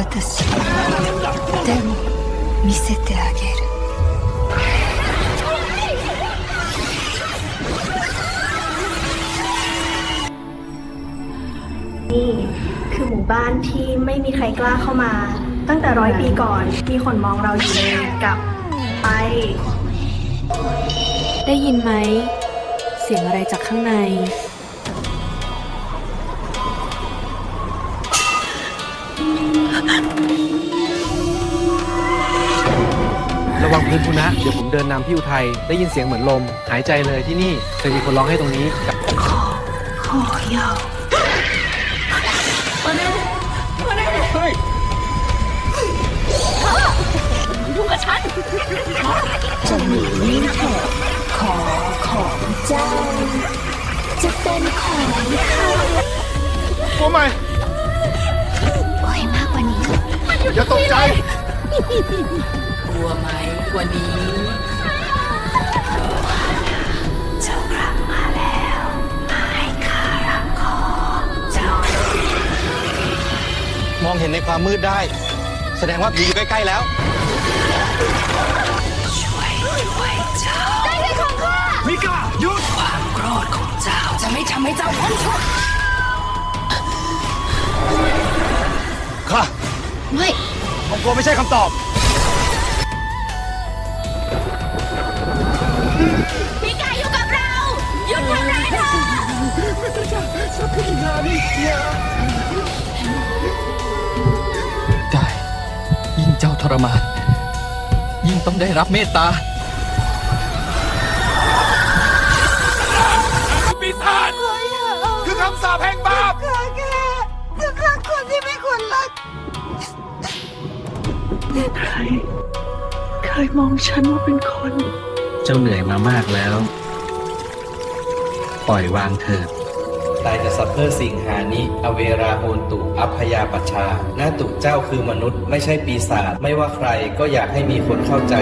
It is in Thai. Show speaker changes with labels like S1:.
S1: 私でも見せてあげる
S2: นี่คือหมู่บ้านที่ไม่มีใครกล้าเข้ามา ตั้งแต่ร้อยปีก่อน มีคนมองเราอยู่เลยกับไป
S3: ได้ยินไหม เสียงอะไรจากข้างใน
S4: ระวังพื้นพุนะ เดี๋ยวผมเดินนำพี่อุทัยได้ยินเสียงเหมือนลม หายใจเลยที่นี่เคยมีคนร้องให้ตรงนี้กับ
S1: จะหนีไม่เถอะขอของเจ้า จะเป็นของข้า
S5: ตัวใหม่ อย่าตกใจ
S6: กลัวไหมวันนี้
S1: เจ้ากลับมาแล้วมาให้ข้ารับของเจ้าม
S5: องเห็นในความมืดได้ แสดงว่าผีอยู่ใกล้ ๆ แล้ว
S1: ช่วยด้วยเจ้า
S5: มิกาหยุด
S6: ความโกรธของเจ้าจะไม่ทำให้เจ้าพ้นทุกข์
S5: ค่ะ
S1: ไม่
S5: ผม กลัวไม่ใช่คำตอบ
S6: พี่กายอยู่กับเราหยุดทำร้ายเธอ
S7: ได้ ยิ่งเจ้าทรมาน ยิ่งต้องได้รับเมตตา
S5: คือคำสาปแห่งบา ป
S4: เจ้าเหนื่อยมามากแล้ว ปล่อยวางเถิด
S8: ตายจะสัพเพอร์สิ่งหานิ อเวราโหนตุ อัพยาปัชชาหน้าตุเจ้าคือมนุษย์ ไม่ใช่ปีศาจ ไม่ว่าใครก็อยากให้มีคนเข้าใจ